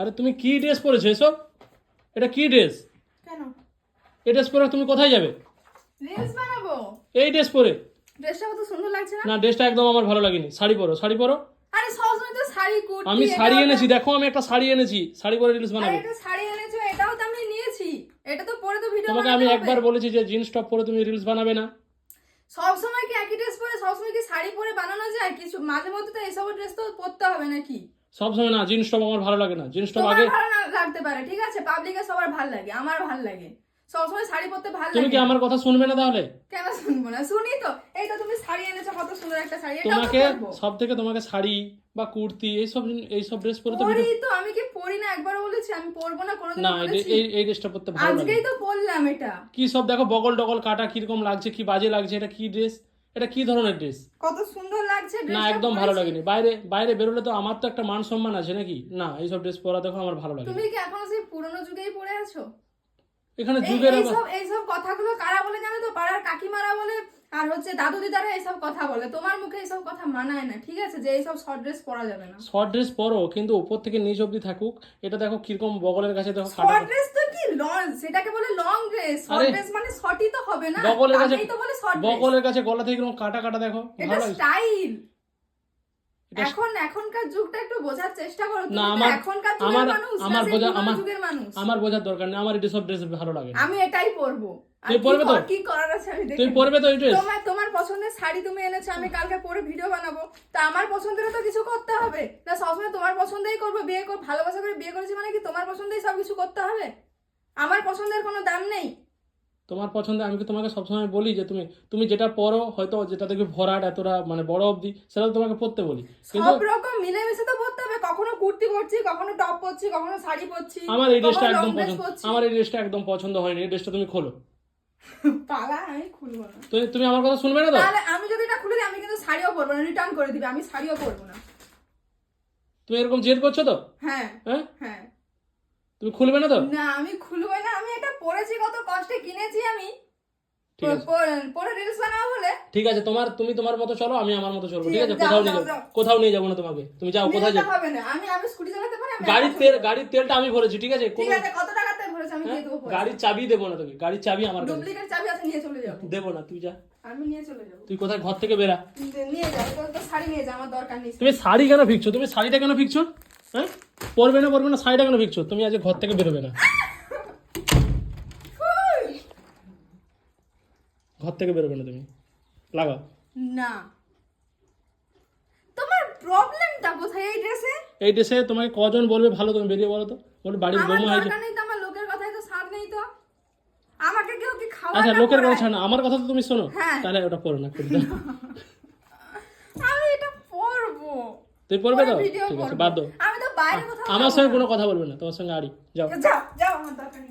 আরে তুমি কি ড্রেস পরেছো? এসব? এটা কি ড্রেস কেন? এই ড্রেস পরে তুমি কোথায় যাবে? রিলস বানাবো। এই ড্রেস পরে। ড্রেসটা কত সুন্দর লাগছে না? না ড্রেসটা একদম আমার ভালো লাগেনি। শাড়ি পরো শাড়ি পরো। আরে সবসময় তো শাড়ি কুর্তি আমি শাড়ি এনেছি দেখো আমি একটা শাড়ি এনেছি। শাড়ি পরে রিলস আরে বানাবে। শাড়ি এনেছো এটাও তো আমি নিয়েছি। এটা তো পরে তো ভিডিও তোমাকে আমি একবার বলেছি যে জিন্স টপ পরে তুমি রিলস বানাবে না। সব সময় কি একই ড্রেস পরে সব সময় কি শাড়ি পরে বানানো যায়? কিছু মাঝে মধ্যে তো এইসব ড্রেস তো পরতে হবে নাকি? সব সময় না জিন্স টপ আমার ভালো লাগে না। জিন্স টপ আগে ভালো লাগতে পারে ঠিক আছে? পাবলিকে সবার ভালো লাগে আমার ভালো লাগে। সবসময় শাড়ি পরতে ভালো তুমি লাগে কি আমার কথা শুনবে না তাহলে? কেন শুনব না? শুনি তো। এই তো তুমি শাড়ি এনেছো কত সুন্দর একটা শাড়ি এটাও তো তোমাকে সব থেকে তোমাকে শাড়ি বা কুর্তি এইসব জিন- এইসব ড্রেস পরে তো পরি তো আমি কি পরি না? একবার বলেছি আমি পরবো না কোনোদিন না এই- এই এই ড্রেসটা পরতে ভালো লাগে আজকেই তো পরলাম এটা। কি সব দেখো বগল ডগল কাটা কীরকম লাগছে কি বাজে লাগছে এটা কি ড্রেস এটা কি ধরনের ড্রেস কত সুন্দর লাগছে না একদম ভালো লাগেনি। বাইরে বাইরে বেরোলে তো আমার তো একটা মান সম্মান আছে নাকি? না এইসব ড্রেস পরা দেখো আমার ভালো লাগে তুমি কি এখনও সেই পুরনো যুগেই পড়ে আছো? এখানে যুগের এইসব এইসব কথাগুলো কারা বলে জানো তো? পাড়ার কাকিমারা বলে আর হচ্ছে দাদু দিদারা এইসব কথা বলে। তোমার মুখে এইসব কথা মানায় না ঠিক আছে? যে এইসব শর্ট ড্রেস পরা যাবে না। শর্ট ড্রেস পরো কিন্তু উপর থেকে নিচ অব্দি থাকুক। এটা দেখো কীরকম বগলের কাছে দেখো শর্ট ড্রেস তো লং সেটাকে বলে লং ড্রেস শর্ট ড্রেস মানে শর্টই তো হবে না। বগলের কাছে তো বলে শর্ট বগলের কাছে গলা থেকে কাটা কাটা দেখো এটা স্টাইল এখন এখনকার যুগটা একটু বোঝার চেষ্টা করো। না, আমার- এখনকার আমার- মানুষ না আমার বোঝা- আমার- যুগের মানুষ। আমার বোঝার দরকার নেই আমার এসব ড্রেস ভালো লাগে। আমি এটাই পরবো। কি পরবে তো? কি করার আছে আমি নেব। পরবে তো এই ড্রেস তোমার তোমার পছন্দের শাড়ি তুমি এনেছো আমি কালকে পরে ভিডিও বানাবো। তা আমার পছন্দেরও তো কিছু করতে হবে। না সবসময় তোমার পছন্দেই করব বিয়ে কর ভালোবাসা করে বিয়ে করেছি মানে কি তোমার পছন্দেই সব কিছু করতে হবে? আমার পছন্দের কোনো দাম নেই। তোমার পছন্দ আমি কি তোমাকে সবসময় বলি যে তুমি তুমি যেটা পরো হয়তো যেটা দেখবে ভরাট এতটা মানে বড় অবধি সেটা তো তোমাকে পরতে বলি। কিন্তু সব রকম মিলেমিশে তো পড়তে হবে। কখনো কুর্তি পরছি কখনো টপ পরছি কখনো শাড়ি পরছি আমার এই ড্রেসটা একদম পছন্দ। আমার এই ড্রেসটা একদম পছন্দ হয়নি এই ড্রেসটা তুমি খোলো। পালা আমি খুলবো না। তুমি তুমি আমার কথা শুনবে না তো? তাহলে আমি যদি এটা খুলে দিই আমি কিন্তু শাড়িও পরবো না রিটার্ন করে দিবে আমি শাড়িও পরবো না। তুমি এরকম জেদ করছ তো? হ্যাঁ হ্যাঁ? হ্যাঁ। তুমি খুলবে না তো? না আমি খুলবো না। আমি এটা পরেছি কত কষ্টে কিনেছি আমি। পরে রিলস বানাবো বলে। ঠিক আছে তোমার তুমি তোমার মতো চলো আমি আমার মতো চলবো। ঠিক আছে কোথাও নিয়ে যাব। কোথাও নিয়ে যাব না তোমাকে। তুমি যাও কোথায় যাব? হবে না। আমি আমি স্কুটি চালাতে পারি গাড়ির তেল গাড়ির তেলটা আমি ভরেছি ঠিক আছে? ঠিক আছে কত টাকাতে ভরেছে আমি হ্যাঁ? দিয়ে দেবো গাড়ির চাবি দেবো না তোকে গাড়ির চাবি আমার কাছে। ডুপ্লিকেট চাবি আছে নিয়ে চলে যাব দেবো না তুই যা। আমি নিয়ে চলে যাব। তুই কোথায় ঘর থেকে বেরা। নিয়ে যাব তোর তো শাড়ি নিয়ে যা আমার দরকার নেই। তুমি শাড়ি কেন ফিকছো? তুমি শাড়িটা কেন ফিকছো? হ্যাঁ? পরবে না পরবে না শাড়িটা কেন ফিকছো তুমি আজ ঘর থেকে বেরোবে না। ঘর থেকে বেরোবে না তুমি। লাগাও। না। তোমার প্রবলেমটা কোথায় এই ড্রেসে? এই ড্রেসে তোমাকে কজন বলবে ভালো তুমি বেরিয়ে বলো তো? বলে বাড়ির আমার বৌমা হয়েছে। নেই তো আমার লোকের কথাই তো সাথ নেই তো। আমাকে কেউ কি খাওয়া আচ্ছা লোকের কথা না আমার কথা তো তুমি শোনো। হ্যাঁ। তাহলে ওটা পড়ো না করে দাও। আমি এটা পরবো তুই পড়বে তো? ঠিক আছে বাদ দাও। বাইরে কোথাও আমার সঙ্গে কোনো কথা বলবে না তোমার সঙ্গে আড়ি যাও। যাও যাও আমার দরকার নেই।